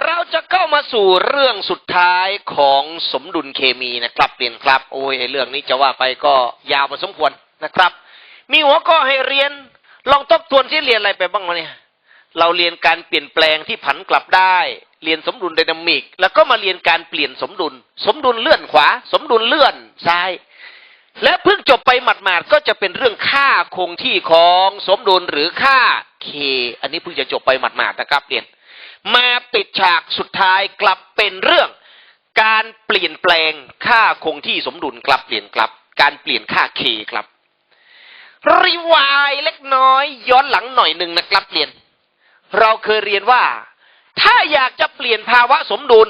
เราจะเข้ามาสู่เรื่องสุดท้ายของสมดุลเคมีนะครับเรียนครับ โอ้ยเรื่องนี้จะว่าไปก็ยาวพอสมควรนะครับ มีหัวข้อให้เรียนลองทบทวนที่เรียนอะไรไปบ้างวะเนี่ยเราเรียนการเปลี่ยนแปลงที่ผันกลับได้ เรียนสมดุลไดนามิก แล้วก็มาเรียนการเปลี่ยนสมดุล สมดุลเลื่อนขวา สมดุลเลื่อนซ้าย และเพิ่งจบไปหมาดๆก็จะเป็นเรื่องค่าคงที่ของสมดุลหรือค่า k อันนี้เพิ่งจะจบไปหมาดๆนะครับเรียน มาปิดฉากสุดท้ายกลับเป็นเรื่อง การเปลี่ยนแปลงค่าคงที่สมดุลกลับเปลี่ยนกลับ การเปลี่ยนค่า k ครับรีวายเล็กน้อย ย้อนหลังหน่อยหนึ่งนะครับเรียน เราเคยเรียนว่า ถ้าอยากจะเปลี่ยนภาวะสมดุล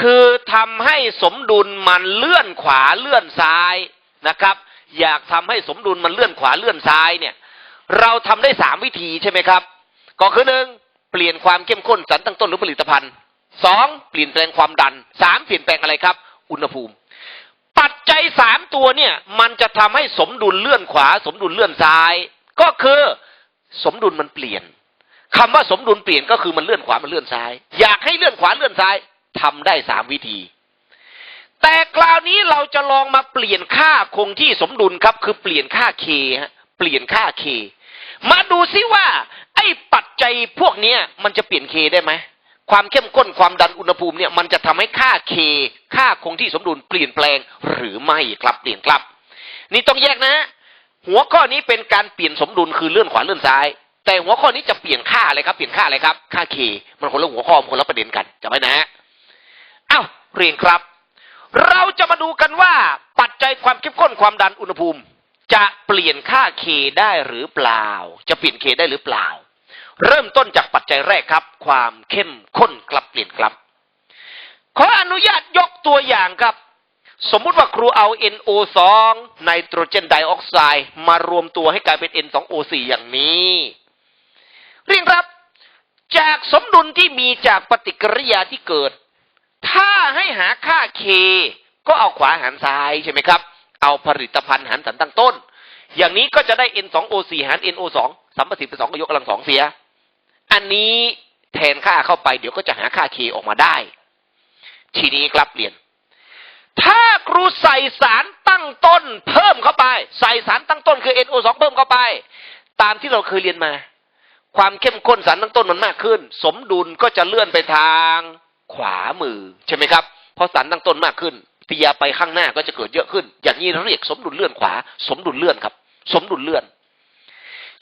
คือทำให้สมดุลมันเลื่อนขวาเลื่อนซ้ายนะครับ อยากทำให้สมดุลมันเลื่อนขวาเลื่อนซ้ายเนี่ย เราทำได้สามวิธีใช่ไหมครับ ก็คือหนึ่ง เปลี่ยนความเข้มข้นสารตั้งต้นหรือผลิตภัณฑ์สองเปลี่ยนแปลงความดันสามเปลี่ยนแปลงอะไรครับ อุณหภูมิ ปัจจัยสามตัวเนี่ย มันจะทำให้สมดุลเลื่อนขวา สมดุลเลื่อนซ้าย ก็คือสมดุลมันเปลี่ยนคำว่าสมดุลเปลี่ยนก็คือมันเลื่อนขวามันเลื่อนซ้าย อยากให้เลื่อนขวาเลื่อนซ้ายทำได้สามวิธี แต่คราวนี้เราจะลองมาเปลี่ยนค่าคงที่สมดุลครับ คือเปลี่ยนค่า k ฮะเปลี่ยนค่า k มาดูซิว่า ไอ้ปัจจัยพวกเนี้ยมันจะเปลี่ยน k ได้ไหมความเข้มข้นความดันอุณหภูมิเนี่ยมันจะทำให้ค่า k ค่าคงที่สมดุลเปลี่ยนแปลงหรือไม่ครับเปลี่ยนครับ นี่ต้องแยกนะ หัวข้อนี้เป็นการเปลี่ยนสมดุลคือเลื่อนขวาเลื่อนซ้าย แต่หัวข้อนี้จะเปลี่ยนค่าอะไรครับเปลี่ยนค่าอะไรครับ ค่า k มันคนละหัวข้อมันคนละประเด็นกันจำไว้นะฮะอ้าวเรียนครับ เราจะมาดูกันว่าปัจจัยความเข้มข้นความดันอุณหภูมิ จะเปลี่ยนค่า k ได้หรือเปล่า จะเปลี่ยน k ได้หรือเปล่า เริ่มต้นจากปัจจัยแรกครับ ความเข้มข้นกลับเปลี่ยนกลับ ขออนุญาตยกตัวอย่างครับ สมมุติว่าครูเอา NO2 ไนโตรเจนไดออกไซด์มารวมตัวให้กลายเป็น N2O4 อย่างนี้ เรียนครับ จากสมดุลที่มีจากปฏิกิริยาที่เกิด ถ้าให้หาค่า K ก็เอาขวาหารซ้ายใช่ไหมครับ เอาผลิตภัณฑ์หารสันตั้งต้น อย่างนี้ก็จะได้ N2O4 หาร NO2 สัมประสิทธิ์เป็นสองก็ยกกำลังสองเสีย อันนี้แทนค่าเข้าไปเดี๋ยวก็จะหาค่า K ออกมาได้ ทีนี้ครับเรียน ถ้าครูใส่สารตั้งต้น เพิ่มเข้าไป ใส่สารตั้งต้นคือ NO2 เพิ่มเข้าไป ตามที่เราเคยเรียนมา ความเข้มข้นสารตั้งต้นมันมากขึ้น สมดุลก็จะเลื่อนไปทางขวามือใช่ไหมครับ เพราะสารตั้งต้นมากขึ้นเตียไปข้างหน้าก็จะเกิดเยอะขึ้น อย่างนี้เราเรียกสมดุลเลื่อนขวา สมดุลเลื่อนครับ สมดุลเลื่อน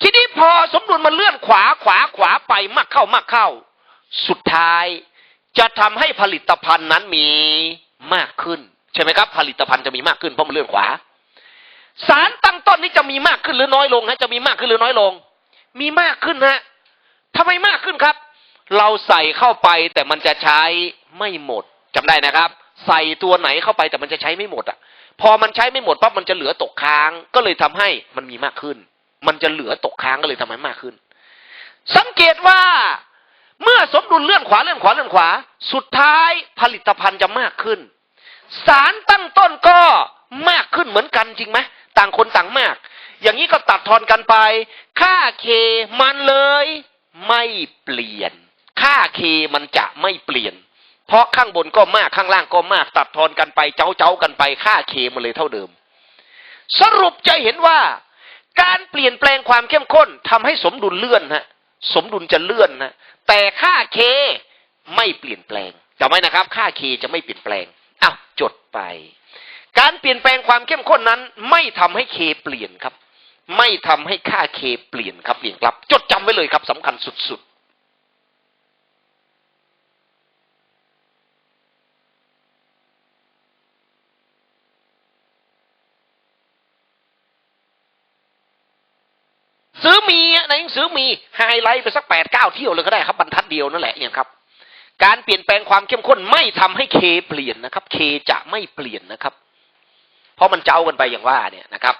ทีนี้พอสมดุลมันเลื่อนขวาขวาขวาไปมากเข้ามากเข้า สุดท้ายจะทำให้ผลิตภัณฑ์นั้นมีมากขึ้น ใช่ไหมครับ ผลิตภัณฑ์จะมีมากขึ้นเพราะมันเลื่อนขวา สารตั้งต้นนี้จะมีมากขึ้นหรือน้อยลงฮะจะมีมากขึ้นหรือน้อยลง มีมากขึ้นฮะทำไมมากขึ้นครับ เราใส่เข้าไปแต่มันจะใช้ไม่หมดจำได้นะครับ ใส่ตัวไหนเข้าไปแต่มันจะใช้ไม่หมดอะ พอมันใช้ไม่หมดปั๊บมันจะเหลือตกค้าง ก็เลยทำให้มันมีมากขึ้น มันจะเหลือตกค้างก็เลยทำให้มากขึ้น สังเกตว่าเมื่อสมดุลเลื่อนขวาเลื่อนขวาเลื่อนขวา สุดท้ายผลิตภัณฑ์จะมากขึ้น สารตั้งต้นก็มากขึ้นเหมือนกันจริงไหมต่างคนต่างมาก อย่างนี้ก็ตัดทอนกันไป ค่าเคมันเลย ไม่เปลี่ยน ค่าเคมันจะไม่เปลี่ยน เพราะข้างบนก็มากข้างล่างก็มาก ตัดทอนกันไปเจ้าเจ้ากันไป ค่าเคมันเลยเท่าเดิม สรุปจะเห็นว่า การเปลี่ยนแปลงความเข้มข้นทำให้สมดุลเลื่อนฮะสมดุลจะเลื่อนนะแต่ค่าเคไม่เปลี่ยนแปลงจำไว้นะครับ ค่าเคจะไม่เปลี่ยนแปลงอ้าวจดไป การเปลี่ยนแปลงความเข้มข้นนั้น ไม่ทำให้เคเปลี่ยนครับ ไม่ทำให้ค่าเคเปลี่ยนครับเปลี่ยนครับ จดจำไว้เลยครับสำคัญสุดๆ ซื้อมีอะในหนังสือมีไฮไลท์ไปสักแปดเก้าเที่ยวเลยก็ได้ครับบรรทัดเดียวนั่นแหละเนี่ยครับ การเปลี่ยนแปลงความเข้มข้นไม่ทำให้เคเปลี่ยนนะครับ เคจะไม่เปลี่ยนนะครับ เพราะมันเจ้ากันไปอย่างว่าเนี่ยนะครับ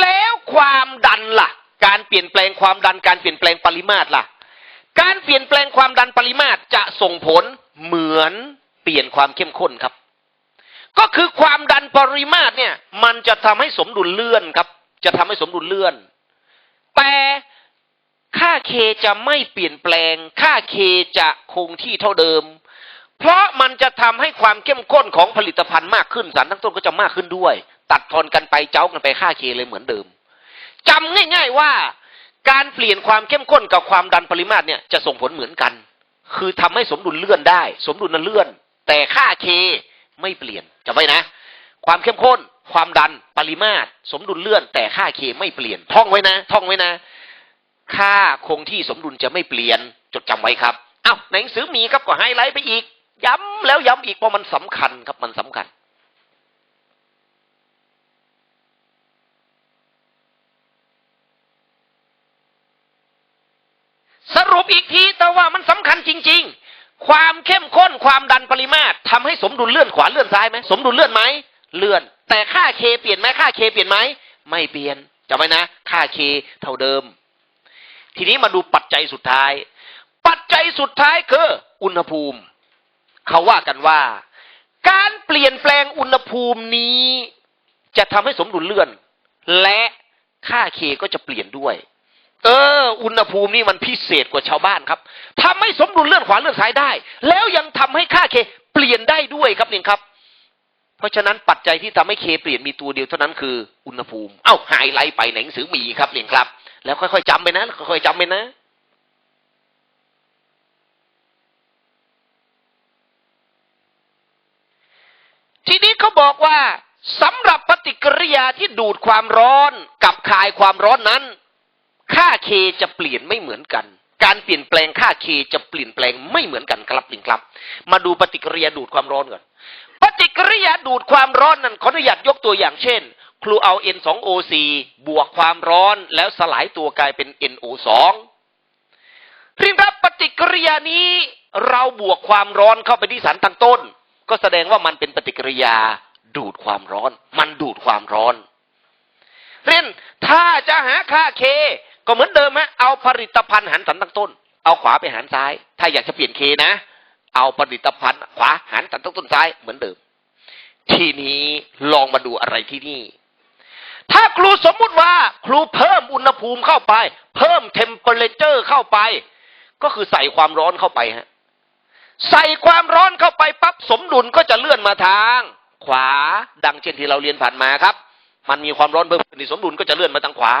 แล้วความดันล่ะ การเปลี่ยนแปลงความดันการเปลี่ยนแปลงปริมาตรล่ะ การเปลี่ยนแปลงความดันปริมาตรจะส่งผลเหมือนเปลี่ยนความเข้มข้นครับ ก็คือความดันปริมาตรเนี่ย มันจะทำให้สมดุลเลื่อนครับ จะทำให้สมดุลเลื่อน แต่ค่าเคจะไม่เปลี่ยนแปลง ค่าเคจะคงที่เท่าเดิม เพราะมันจะทำให้ความเข้มข้นของผลิตภัณฑ์มากขึ้นสารตั้งต้นก็จะมากขึ้นด้วย ตัดทอนกันไปเจ้ากันไปค่าเคเลยเหมือนเดิมจำง่าย ๆว่า การเปลี่ยนความเข้มข้นกับความดันปริมาตรเนี่ยจะส่งผลเหมือนกัน คือทำให้สมดุลเลื่อนได้ สมดุลนั้นเลื่อน แต่ค่าเคไม่เปลี่ยนจำไว้นะ ความเข้มข้น ความดันปริมาตร สมดุลเลื่อน แต่ค่าเคไม่เปลี่ยน ท่องไว้นะ ท่องไว้นะ ค่าคงที่สมดุลจะไม่เปลี่ยน จดจำไว้ครับ เอ้าหนังสือมีครับก็ไฮไลท์ไปอีก ย้ำแล้วย้ำอีกเพราะมันสำคัญครับมันสำคัญ สรุปอีกทีแต่ว่ามันสำคัญจริง ๆ ความเข้มข้นความดันปริมาตรทำให้สมดุลเลื่อนขวาเลื่อนซ้ายไหมสมดุลเลื่อนไหมเลื่อน แต่ค่าเคเปลี่ยนไหมค่าเคเปลี่ยนไหมไม่เปลี่ยนจำไว้นะ ค่าเคเท่าเดิม ทีนี้มาดูปัจจัยสุดท้าย ปัจจัยสุดท้ายคือ อุณหภูมิ เขาว่ากันว่า การเปลี่ยนแปลงอุณหภูมินี้ จะทำให้สมดุลเลื่อน และค่าเคก็จะเปลี่ยนด้วย เออ อุณหภูมินี่มันพิเศษกว่าชาวบ้านครับทำให้สมดุลเลื่อนขวาเลื่อนซ้ายได้ แล้วยังทำให้ค่าเคเปลี่ยนได้ด้วยครับเนี่ยครับ เพราะฉะนั้นปัจจัยที่ทำให้เคเปลี่ยนมีตัวเดียวเท่านั้นคืออุณหภูมิ เอ้าไฮไลท์ไปในหนังสือมีครับเนี่ยครับ แล้วค่อยๆจำไปนะค่อยๆจำไปนะทีนี้เขาบอกว่าสำหรับปฏิกิริยาที่ดูดความร้อนกับคายความร้อนนั้น ค่าเคจะเปลี่ยนไม่เหมือนกัน การเปลี่ยนแปลงค่าเคจะเปลี่ยนแปลงไม่เหมือนกันครับลิงครับ มาดูปฏิกิริยาดูดความร้อนก่อน ปฏิกิริยาดูดความร้อนนั้นขออนุญาตยกตัวอย่างเช่นครูเอา N2O4 บวกความร้อนแล้วสลายตัวกลายเป็น NO2 เรียนรับปฏิกิริยานี้เราบวกความร้อนเข้าไปที่สารตั้งต้น ก็แสดงว่ามันเป็นปฏิกิริยาดูดความร้อน มันดูดความร้อน เรียนถ้าจะหาค่าเค ก็เหมือนเดิมฮะเอาผลิตภัณฑ์หันสันตั้งต้น เอาขวาไปหันซ้าย ถ้าอยากจะเปลี่ยนเคนะ เอาผลิตภัณฑ์ขวาหันสันตั้งต้นซ้ายเหมือนเดิม ทีนี้ลองมาดูอะไรที่นี่ ถ้าครูสมมุติว่าครูเพิ่มอุณหภูมิเข้าไป เพิ่มเทมเปอเรเจอร์เข้าไป ก็คือใส่ความร้อนเข้าไปฮะใส่ความร้อนเข้าไปปั๊บสมดุลก็จะเลื่อนมาทาง ขวาดังเช่นที่เราเรียนผ่านมาครับ มันมีความร้อนเพิ่มขึ้นในสมดุลก็จะเลื่อนมาทางขวา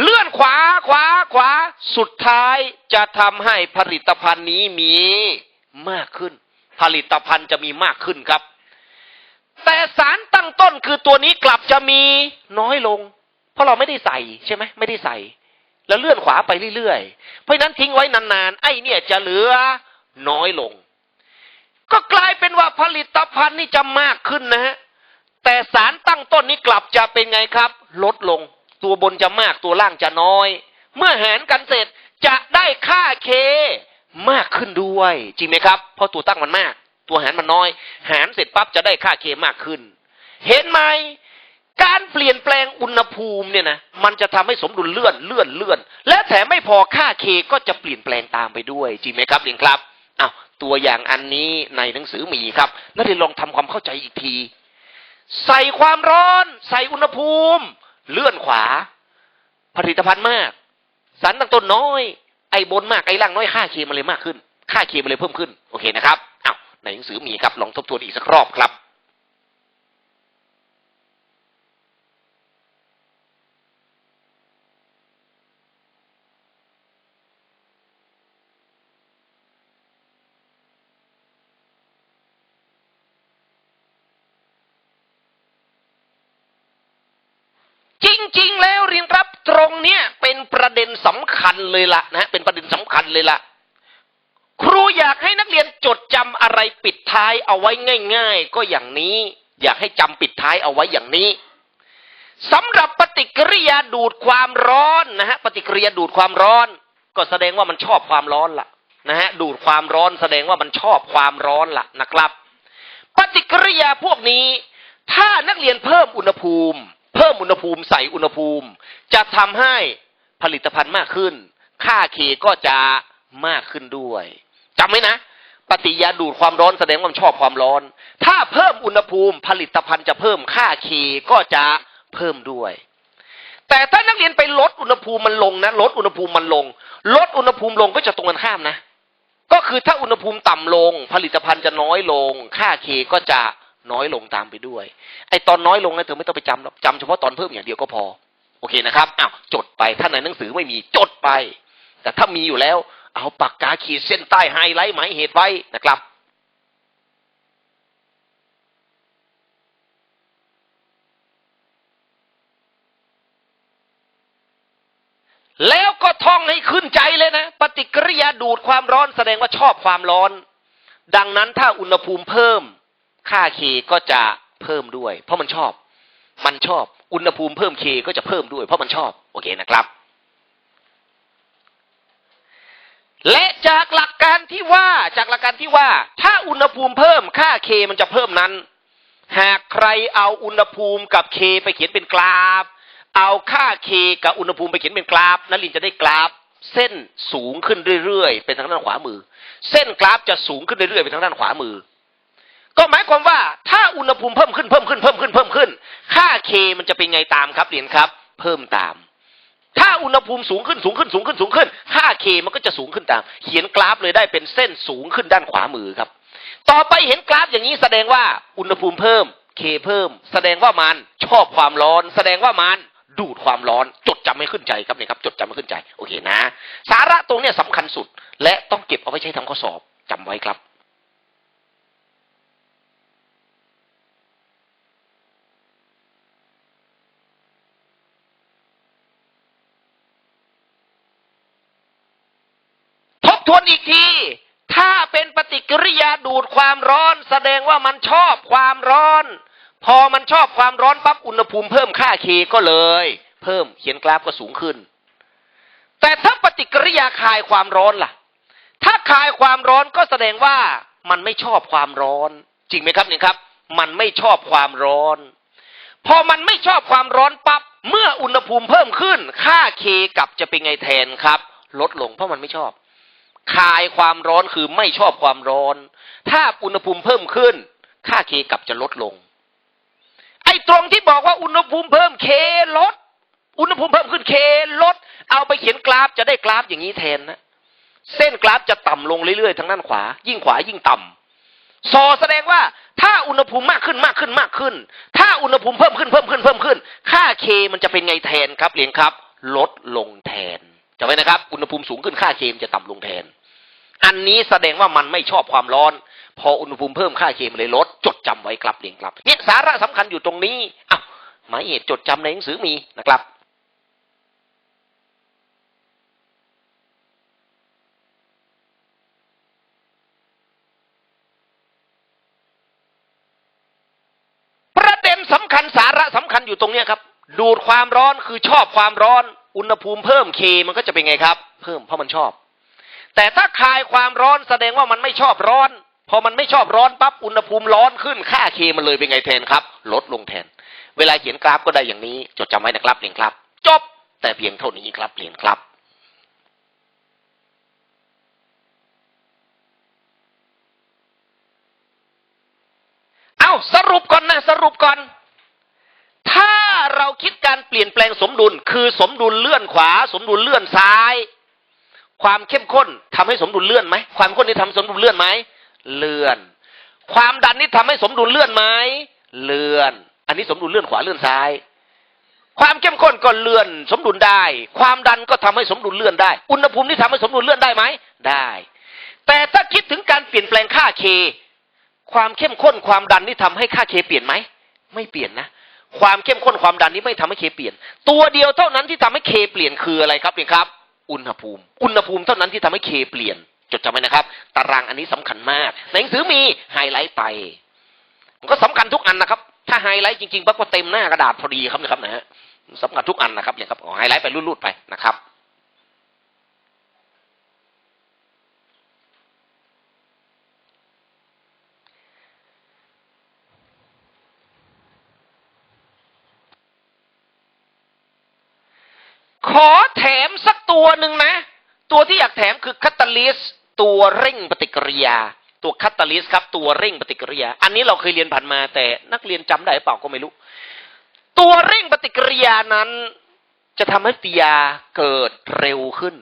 เลื่อนขวาขวาขวาสุดท้ายจะทำให้ผลิตภัณฑ์นี้มีมากขึ้น ผลิตภัณฑ์จะมีมากขึ้นครับ แต่สารตั้งต้นคือตัวนี้กลับจะมีน้อยลง เพราะเราไม่ได้ใส่ใช่ไหมไม่ได้ใส่ แล้วเลื่อนขวาไปเรื่อยๆ เพราะนั้นทิ้งไว้นานๆ ไอ้เนี่ยจะเหลือน้อยลง ก็กลายเป็นว่าผลิตภัณฑ์นี่จะมากขึ้นนะฮะแต่สารตั้งต้นนี้กลับจะเป็นไงครับ ลดลง ตัวบนจะมากตัวล่างจะน้อย เมื่อหารกันเสร็จจะได้ค่าเคมากขึ้นด้วย จริงไหมครับ เพราะตัวตั้งมันมาก ตัวหารมันน้อย หารเสร็จปั๊บจะได้ค่าเคมากขึ้น เห็นไหมการเปลี่ยนแปลงอุณหภูมิเนี่ยนะมันจะทำให้สมดุลเลื่อนเลื่อนเลื่อน และแถมไม่พอค่าเคก็จะเปลี่ยนแปลงตามไปด้วย จริงไหมครับเรียนครับอ้าวตัวอย่างอันนี้ในหนังสือมีครับนักเรียนลองทำความเข้าใจอีกที ใส่ความร้อน ใส่อุณหภูมิ เลื่อนขวา ผลิตภัณฑ์มาก สารตั้งต้นน้อย ไอ้บนมากไอ้ล่างน้อยค่าเคมันเลยมากขึ้น ค่าเคมันเลยเพิ่มขึ้น โอเคนะครับอ้าวในหนังสือมีครับลองทบทวนอีกสักรอบครับ ริง ๆ แล้วเรียนครับตรงเนี้ยเป็นประเด็นสำคัญเลยละนะฮะเป็นประเด็นสำคัญเลยละครูอยากให้นักเรียนจดจำอะไรปิดท้ายเอาไว้ง่าย ๆ ก็อย่างนี้ อยากให้จำปิดท้ายเอาไว้อย่างนี้สำหรับปฏิกิริยาดูดความร้อนนะฮะปฏิกิริยาดูดความร้อน ก็แสดงว่ามันชอบความร้อนละนะฮะดูดความร้อนแสดงว่ามันชอบความร้อนละนะครับ ปฏิกิริยาพวกนี้ ถ้านักเรียนเพิ่มอุณหภูมิ เพิ่มอุณหภูมิใส่อุณหภูมิ จะทำให้ผลิตภัณฑ์มากขึ้น ค่าเคก็จะมากขึ้นด้วยจำไว้นะ ปฏิยาดูดความร้อนแสดงว่ามชอบความร้อน ถ้าเพิ่มอุณหภูมิผลิตภัณฑ์จะเพิ่มค่าเคก็จะเพิ่มด้วย แต่ถ้านักเรียนไปลดอุณหภูมิมันลงนะลดอุณหภูมิมันลง ลดอุณหภูมิลงก็จะตรงกันข้ามนะ ก็คือถ้าอุณหภูมิต่ำลง ผลิตภัณฑ์จะน้อยลง ค่าเคก็จะ น้อยลงตามไปด้วย ไอ้ตอนน้อยลงนะเธอไม่ต้องไปจำหรอกจำเฉพาะตอนเพิ่มอย่างเดียวก็พอ โอเคนะครับอ้าวจดไปถ้าในหนังสือไม่มีจดไป แต่ถ้ามีอยู่แล้ว เอาปากกาขีดเส้นใต้ไฮไลท์หมายเหตุไว้นะครับแล้วก็ท่องให้ขึ้นใจเลยนะ ปฏิกิริยาดูดความร้อนแสดงว่าชอบความร้อน ดังนั้นถ้าอุณหภูมิเพิ่ม ค่าเคก็จะเพิ่มด้วย เพราะมันชอบ มันชอบ อุณหภูมิเพิ่มเคก็จะเพิ่มด้วย เพราะมันชอบ โอเคนะครับ และจากหลักการที่ว่าจากหลักการที่ว่า ถ้าอุณหภูมิเพิ่มค่าเคมันจะเพิ่มนั้น หากใครเอาอุณหภูมิกับเคไปเขียนเป็นกราฟ เอาค่าเคกับอุณหภูมิไปเขียนเป็นกราฟนักลินจะได้กราฟเส้นสูงขึ้นเรื่อยๆ เป็นทางด้านขวามือ เส้นกราฟจะสูงขึ้นเรื่อยๆ เป็นทางด้านขวามือ ก็หมายความว่าถ้าอุณหภูมิเพิ่มขึ้นเพิ่มขึ้นเพิ่มขึ้นเพิ่มขึ้น ค่าเคมันจะเป็นไงตามครับเรียนครับ เพิ่มตาม ถ้าอุณหภูมิสูงขึ้นสูงขึ้นสูงขึ้นสูงขึ้น ค่าเคมันก็จะสูงขึ้นตาม เขียนกราฟเลยได้เป็นเส้นสูงขึ้นด้านขวามือครับ ต่อไปเห็นกราฟอย่างนี้แสดงว่าอุณหภูมิเพิ่มเคเพิ่ม แสดงว่ามันชอบความร้อน แสดงว่ามันดูดความร้อนจดจำให้ขึ้นใจครับเนี่ยครับจดจำให้ขึ้นใจโอเคนะ สาระตรงเนี้ยสำคัญสุด และต้องเก็บเอาไว้ใช้ทำข้อสอบจำไว้ครับ ทวนอีกที ถ้าเป็นปฏิกิริยาดูดความร้อน แสดงว่ามันชอบความร้อน พอมันชอบความร้อนปั๊บอุณหภูมิเพิ่มค่าเคก็เลย เพิ่มเขียนกราฟก็สูงขึ้น แต่ถ้าปฏิกิริยาคลายความร้อนล่ะ ถ้าคลายความร้อนก็แสดงว่ามันไม่ชอบความร้อน จริงไหมครับเนี่ยครับ มันไม่ชอบความร้อน พอมันไม่ชอบความร้อนปั๊บเมื่ออุณหภูมิเพิ่มขึ้น ค่าเคกลับจะเป็นไงแทนครับ ลดลงเพราะมันไม่ชอบ คลายความร้อนคือไม่ชอบความร้อน ถ้าอุณหภูมิเพิ่มขึ้น ค่าเคกลับจะลดลง ไอ้ตรงที่บอกว่าอุณหภูมิเพิ่มเคลด อุณหภูมิเพิ่มขึ้นเคลด เอาไปเขียนกราฟจะได้กราฟอย่างนี้แทนนะ เส้นกราฟจะต่ำลงเรื่อยๆทางด้านขวา ยิ่งขวายิ่งต่ำซอแสดงว่าถ้าอุณหภูมิมากขึ้นมากขึ้นมากขึ้น ถ้าอุณหภูมิเพิ่มขึ้นเพิ่มขึ้นเพิ่มขึ้น ค่าเคมันจะเป็นไงแทนครับเรียนครับ ลดลงแทน จำไว้นะครับ อุณหภูมิสูงขึ้นค่าเคมจะต่ำลงแทน อันนี้แสดงว่ามันไม่ชอบความร้อน พออุณหภูมิเพิ่มค่าเคมเลยลด จดจำไว้ครับเรียนครับเนี่ยสาระสำคัญอยู่ตรงนี้อ้าวหมายเหตุจดจำในหนังสือมีนะครับประเด็นสำคัญสาระสำคัญอยู่ตรงเนี้ครับ ดูดความร้อนคือชอบความร้อน อุณหภูมิเพิ่มเคมันก็จะเป็นไงครับ เพิ่มเพราะมันชอบ แต่ถ้าคลายความร้อนแสดงว่ามันไม่ชอบร้อน พอมันไม่ชอบร้อนปั๊บอุณหภูมิร้อนขึ้นค่าเคมันเลยเป็นไงแทนครับ ลดลงแทน เวลาเขียนกราฟก็ได้อย่างนี้ จดจำไว้นะครับเรียนครับ จบ แต่เพียงเท่านี้ครับเรียนครับเอาสรุปก่อนนะสรุปก่อน ถ้าเราคิดการ เปลี่ยนแปลงสมดุล คือสมดุลเลื่อนขวา สมดุลเลื่อนซ้าย ความเข้มข้นทำให้สมดุลเลื่อนไหมความข้นนี่ทำสมดุลเลื่อนไหมเลื่อน ความดันนี่ทำให้สมดุลเลื่อนไหมเลื่อน อันนี้สมดุลเลื่อนขวาเลื่อนซ้าย ความเข้มข้นก็เลื่อน สมดุลได้ ความดันก็ทำให้สมดุลเลื่อนได้ อุณหภูมินี่ทำให้สมดุลเลื่อนได้ไหมได้ แต่ถ้าคิดถึงการเปลี่ยนแปลงค่าเคความเข้มข้นความดันนี่ทำให้ค่าเคเปลี่ยนไหมไม่เปลี่ยนนะ ความเข้มข้นความดันนี้ไม่ทำให้เคเปลี่ยน ตัวเดียวเท่านั้นที่ทำให้เคเปลี่ยนคืออะไรครับเพียงครับ อุณหภูมิ อุณหภูมิเท่านั้นที่ทำให้เคเปลี่ยน จดจำไว้นะครับ ตารางอันนี้สำคัญมากหนังสือมีไฮไลท์ไป มันก็สำคัญทุกอันนะครับ ถ้าไฮไลท์จริงๆปั๊บก็เต็มหน้ากระดาษพอดีครับนะครับนะฮะสำคัญทุกอันนะครับอย่างครับไฮไลท์ไปรูดๆไปนะครับ ขอแถมสักตัวหนึ่งนะ ตัวที่อยากแถมคือคาตาลิสตัวเร่งปฏิกิริยา ตัวคัตตาลิสครับ ตัวเร่งปฏิกิริยา อันนี้เราเคยเรียนผ่านมาแต่นักเรียนจำได้เปล่าก็ไม่รู้ ตัวเร่งปฏิกิริยานั้นจะทำให้ปฏิยาเกิดเร็วขึ้น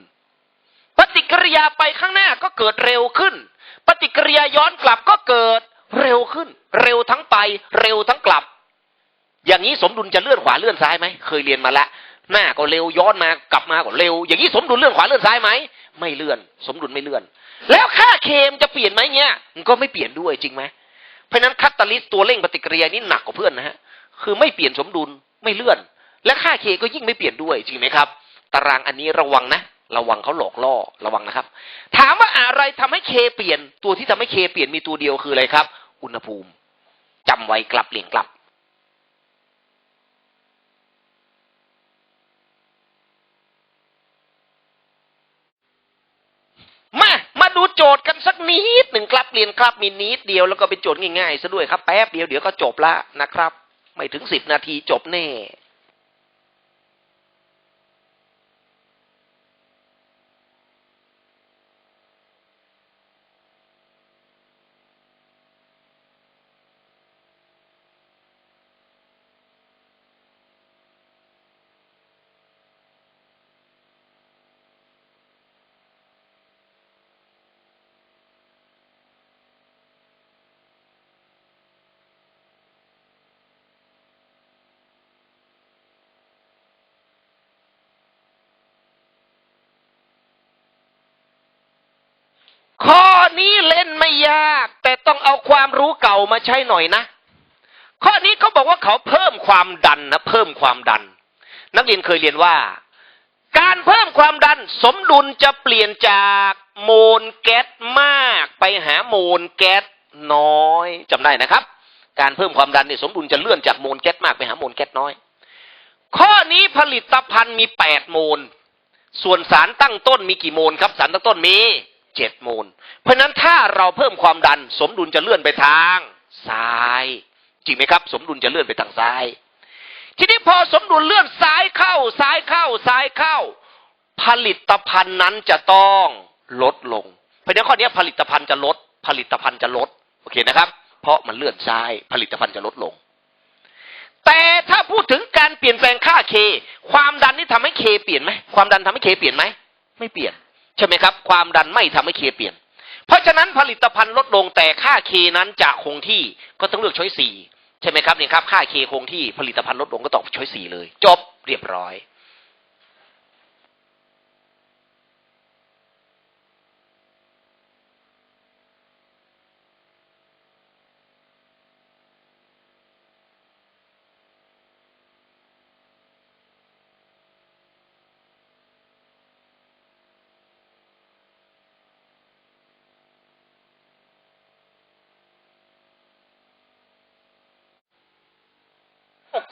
ปฏิกิริยาไปข้างหน้าก็เกิดเร็วขึ้น ปฏิกิริยาย้อนกลับก็เกิดเร็วขึ้น เร็วทั้งไป เร็วทั้งกลับ อย่างนี้สมดุลจะเลื่อนขวาเลื่อนซ้ายไหมเคยเรียนมาแล้ว หน้าก็เร็วย้อนมากลับมาก็เร็ว อย่างนี้สมดุลเลื่อนขวาเลื่อนซ้ายไหมไม่เลื่อน สมดุลไม่เลื่อน แล้วค่าเคมจะเปลี่ยนไหมเนี่ยมันก็ไม่เปลี่ยนด้วยจริงไหมเพราะนั้นคัตตาลิสตัวเร่งปฏิกิริยานี่หนักกว่าเพื่อนนะฮะคือไม่เปลี่ยนสมดุลไม่เลื่อน และค่าเคก็ยิ่งไม่เปลี่ยนด้วยจริงไหมครับ ตารางอันนี้ระวังนะระวังเขาหลอกล่อระวังนะครับ ถามว่าอะไรทำให้เคเปลี่ยน ตัวที่ทำให้เคเปลี่ยนมีตัวเดียวคืออะไรครับ อุณหภูมิจำไว้กลับเลี่ยงกลับ มา มาดู โจทย์กันสักนิดหนึ่งครับเรียนครับมีนิดเดียวแล้วก็เป็นโจทย์ง่ายๆซะด้วยครับแป๊บเดียวเดี๋ยวก็จบละนะครับ ไม่ถึงสิบนาทีจบแน่ ข้อนี้เล่นไม่ ยาก แต่ต้องเอาความรู้เก่ามาใช้หน่อยนะ ข้อนี้เขาบอกว่าเขาเพิ่มความดันนะเพิ่มความดัน นักเรียนเคยเรียนว่า การเพิ่มความดันสมดุลจะเปลี่ยนจากโมลแก๊สมากไปหาโมลแก๊สน้อยจำได้นะครับ การเพิ่มความดันเนี่ยสมดุลจะเลื่อนจากโมลแก๊สมากไปหาโมลแก๊สน้อย ข้อนี้ผลิตภัณฑ์มีแปดโมล ส่วนสารตั้งต้นมีกี่โมลครับ สารตั้งต้นมี เจ็ดโมล เพราะนั้นถ้าเราเพิ่มความดัน สมดุลจะเลื่อนไปทางซ้าย จริงไหมครับ สมดุลจะเลื่อนไปทางซ้าย ทีนี้พอสมดุลเลื่อนซ้ายเข้า ซ้ายเข้า ซ้ายเข้า ผลิตภัณฑ์นั้นจะต้องลดลง เพราะนั้นข้อนี้ผลิตภัณฑ์จะลด ผลิตภัณฑ์จะลด โอเคนะครับ เพราะมันเลื่อนซ้าย ผลิตภัณฑ์จะลดลง แต่ถ้าพูดถึงการเปลี่ยนแปลงค่าเค ความดันนี่ทำให้เคเปลี่ยนไหม ความดันทำให้เคเปลี่ยนไหม ไม่เปลี่ยน ใช่ไหมครับ ความดันไม่ทำให้เคเปลี่ยน เพราะฉะนั้นผลิตภัณฑ์ลดลงแต่ค่าเคนั้นจะคงที่ก็ต้องเลือกช้อยสี่ใช่ไหมครับเนี่ยครับ ค่าเคคงที่ผลิตภัณฑ์ลดลงก็ตอบช้อยสี่เลย จบเรียบร้อย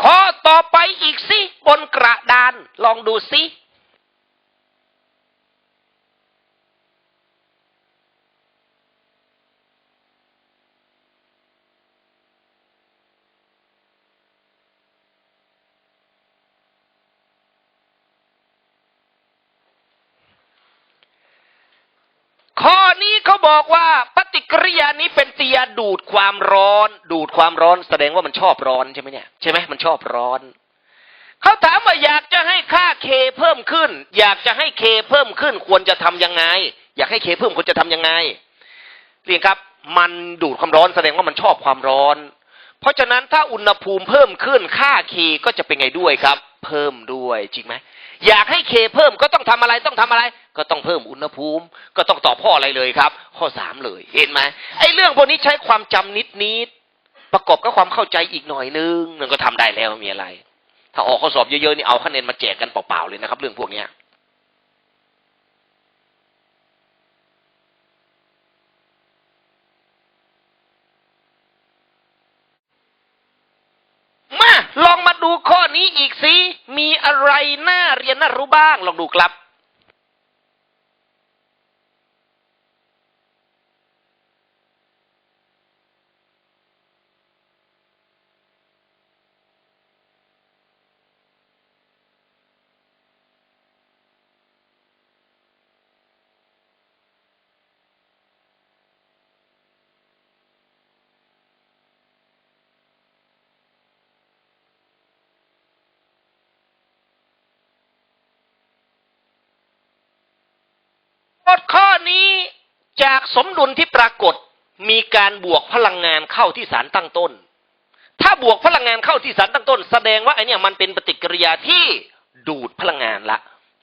ข้อต่ อไปอีกสิบนกระดาน ลองดูสิข้อนี้เขาบอกว่าปฏิกิริยานี้เป็นปฏิกิริยาดูดความร้อน ดูดความร้อนแสดงว่ามันชอบร้อนใช่ไหมเนี่ยใช่ไหมมันชอบร้อน เขาถามว่าอยากจะให้ค่าเคเพิ่มขึ้น อยากจะให้เคเพิ่มขึ้น ควรจะทำยังไง อยากให้เคเพิ่มควรจะทำยังไงเรียนครับ มันดูดความร้อนแสดงว่ามันชอบความร้อน เพราะฉะนั้นถ้าอุณหภูมิเพิ่มขึ้นค่าเคก็จะเป็นไงด้วยครับ เพิ่มด้วยจริงไหมอยากให้เคเพิ่มก็ต้องทำอะไรต้องทำอะไร ก็ต้องเพิ่มอุณหภูมิ ก็ต้องตอบข้ออะไรเลยครับ ข้อสามเลยเห็นไหมไอ้เรื่องพวกนี้ใช้ความจำนิดนิดๆประกอบกับความเข้าใจอีกหน่อยนึงมันก็ทำได้แล้วมีอะไร ถ้าออกข้อสอบเยอะๆนี่เอาคะแนนมาแจกกันเปล่าๆเลยนะครับ เรื่องพวกเนี้ยมาลองมาดูข้อนี้อีกสิมีอะไรน่าเรียนน่ารู้บ้าง ลองดูครับ จากสมดุลที่ปรากฏมีการบวกพลังงานเข้าที่สารตั้งต้น ถ้าบวกพลังงานเข้าที่สารตั้งต้น แสดงว่าไอเนี่ยมันเป็นปฏิกิริยาที่ดูดพลังงานละ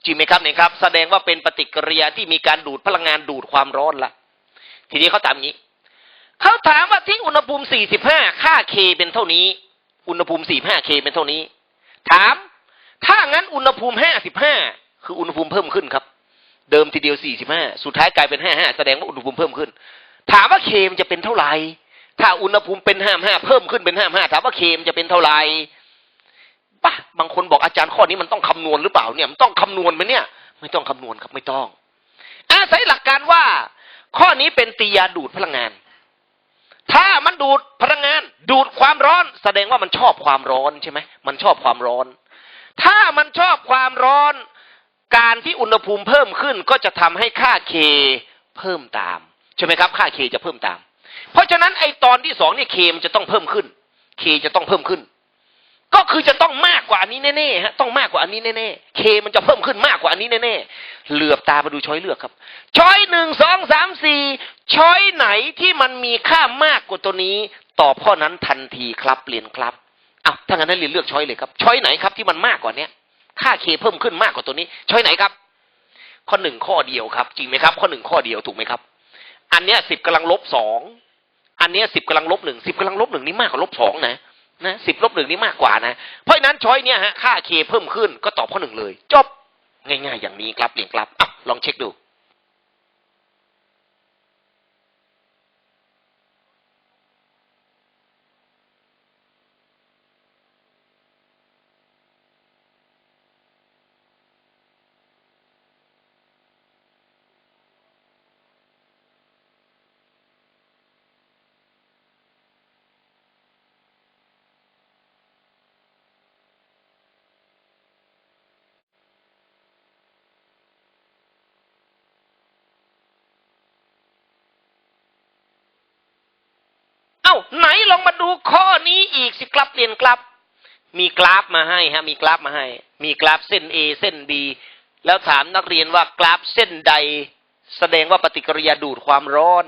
จริงไหมครับเนี่ยครับ แสดงว่าเป็นปฏิกิริยาที่มีการดูดพลังงานดูดความร้อนละทีนี้เขาถามงนี้เขาถามว่าที่อุณหภูมิ 45 ค่า K เป็นเท่านี้ อุณหภูมิ 45 K เป็นเท่านี้ ถาม ถ้างั้นอุณหภูมิ 55 คืออุณหภูมิเพิ่มขึ้นครับ เดิมทีเดียว45สุดท้ายกลายเป็น55แสดงว่าอุณหภูมิเพิ่มขึ้น ถามว่าเคมจะเป็นเท่าไหร่ถ้าอุณหภูมิเป็น55เพิ่มขึ้นเป็น55ถามว่าเคมจะเป็นเท่าไหร่ปะบางคนบอกอาจารย์ข้อนี้มันต้องคำนวณหรือเปล่าเนี่ยมันต้องคำนวณไหมเนี่ย ไม่ต้องคำนวณครับไม่ต้อง อาศัยหลักการว่า ข้อนี้เป็นตียาดูดพลังงาน ถ้ามันดูดพลังงาน ดูดความร้อน แสดงว่ามันชอบความร้อนใช่ไหมมันชอบความร้อน ถ้ามันชอบความร้อน การที่อุณหภูมิเพิ่มขึ้นก็จะทำให้ค่าเคเพิ่มตามใช่ไหมครับ ค่าเคจะเพิ่มตาม เพราะฉะนั้นไอตอนที่สองเนี่ยเคมันจะต้องเพิ่มขึ้นเคจะต้องเพิ่มขึ้น ก็คือจะต้องมากกว่าอันนี้แน่ๆฮะต้องมากกว่าอันนี้แน่ๆเคมันจะเพิ่มขึ้นมากกว่าอันนี้แน่ๆเหลือบตามาดูช้อยเลือกครับ ช้อยหนึ่งสองสามสี่ช้อยไหนที่มันมีค่ามากกว่าตัวนี้ ตอบข้อนั้นทันทีครับเรียนครับอ้าวถ้างั้นเรียนเลือกช้อยเลยครับ ช้อยไหนครับที่มันมากกว่าเนี้ย ค่าเคเพิ่มขึ้นมากกว่าตัวนี้ ช้อยไหนครับ ข้อหนึ่งข้อเดียวครับ จริงไหมครับ ข้อหนึ่งข้อเดียวถูกไหมครับ อันเนี้ยสิบกำลังลบสองอันเนี้ยสิบกำลังลบหนึ่งสิบกำลังลบหนึ่งนี่มากกว่าลบสองนะนะสิบลบหนึ่งนี่มากกว่านะ เพราะฉะนั้นช้อยเนี้ยฮะค่าเคเพิ่มขึ้นก็ตอบข้อหนึ่งเลย จบง่ายๆอย่างนี้ครับเรียนครับอะลองเช็คดูาไหนลองมาดูข้อนี้อีกสิกรับเรียนกรับ มีกราฟมาให้ฮะ มีกราฟมาให้ มีกราฟเส้น A เส้น B แล้วถามนักเรียนว่ากราฟเส้นใด แสดงว่าปฏิกิริยาดูดความร้อน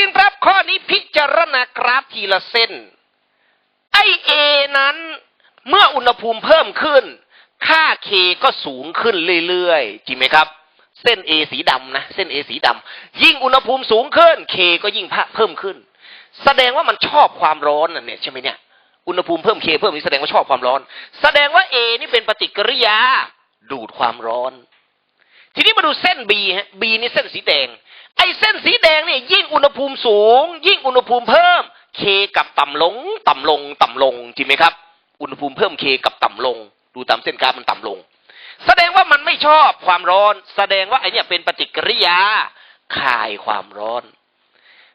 เรียนครับข้อนี้พิจารณากราฟทีละเส้น ไอเอนั้นเมื่ออุณหภูมิเพิ่มขึ้น ค่าเคก็สูงขึ้นเรื่อยๆ จริงไหมครับ เส้น A สีดำนะ เส้น A สีดำยิ่งอุณหภูมิสูงขึ้นเคก็ยิ่งเพิ่มขึ้น แสดงว่ามันชอบความร้อนน่ะเนี่ยใช่ไหมเนี่ย อุณหภูมิเพิ่มเคเพิ่มนี่แสดงว่าชอบความร้อน แสดงว่า A นี่เป็นปฏิกิริยาดูดความร้อน ทีนี้มาดูเส้น B ฮะ B นี่เส้นสีแดง ไอ้เส้นสีแดงเนี่ยยิ่งอุณหภูมิสูง ยิ่งอุณหภูมิเพิ่มเคกับต่ำลง ต่ำลง ต่ำลงจริงไหมครับ อุณหภูมิเพิ่มเคกับต่ำลง ดูตามเส้นกราฟมันต่ำลง แสดงว่ามันไม่ชอบความร้อน แสดงว่าไอเนี่ยเป็นปฏิกิริยาคายความร้อน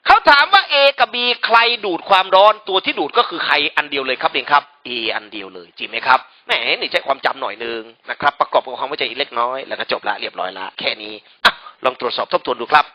เขาถามว่า A กับ B ใครดูดความร้อน ตัวที่ดูดก็คือใครอันเดียวเลยครับเองครับ A อันเดียวเลยจริงไหมครับแหมนี่ใช้ความจำหน่อยนึงนะครับ ประกอบกับความเข้าใจอีกเล็กน้อย แล้วก็จบละเรียบร้อยละแค่นี้อะลองตรวจสอบทบทวนดูครับ